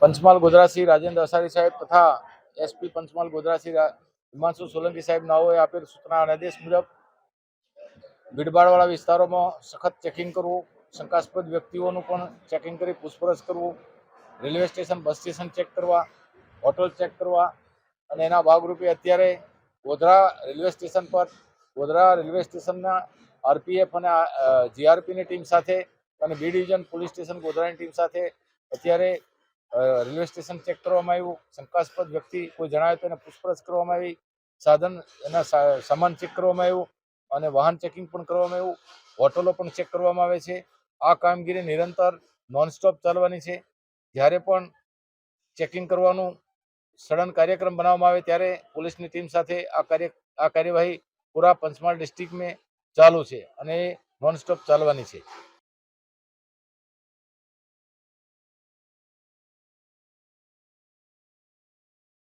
પંચમહાલ ગોધરાશ્રી રાજેન્દ્ર અસારી સાહેબ તથા એસપી પંચમહાલ ગોધરાશ્રી રા- હિમાંશુ સોલંકી સાહેબ નાઓએ આપેલ સૂચના આદેશ મુજબ ભીડભાડવાળા વિસ્તારોમાં સખત ચેકિંગ કરવું, શંકાસ્પદ વ્યક્તિઓનું પણ ચેકિંગ કરી પૂછપરછ કરવું, railway station, bus station check કરવા, હોટલ ચેક કરવા અને એના ભાગરૂપે અત્યારે ગોધરા રેલવે સ્ટેશન પર, ગોધરા રેલવે સ્ટેશનના આરપીએફ અને જીઆરપીની ટીમ સાથે અને બી ડિવિઝન પોલીસ સ્ટેશન ગોધરાની ટીમ સાથે અત્યારે રેલવે સ્ટેશન ચેક કરવામાં આવ્યું. શંકાસ્પદ વ્યક્તિ કોઈ જણાવે તો એને પૂછપરછ કરવામાં આવી. સાધન એના સામાન ચેક કરવામાં આવ્યું અને વાહન ચેકિંગ પણ કરવામાં આવ્યું. હોટલો પણ ચેક કરવામાં આવે છે. આ કામગીરી નિરંતર, નોનસ્ટોપ ચાલવાની છે. જ્યારે પણ ચેકિંગ કરવાનું સડન કાર્યક્રમ બનાવવામાં આવે ત્યારે પોલીસની ટીમ સાથે આ કાર્ય, આ કાર્યવાહી પૂરા પંચમહાલ ડિસ્ટ્રિક્ટમાં ચાલુ છે અને નોનસ્ટોપ ચાલવાની છે.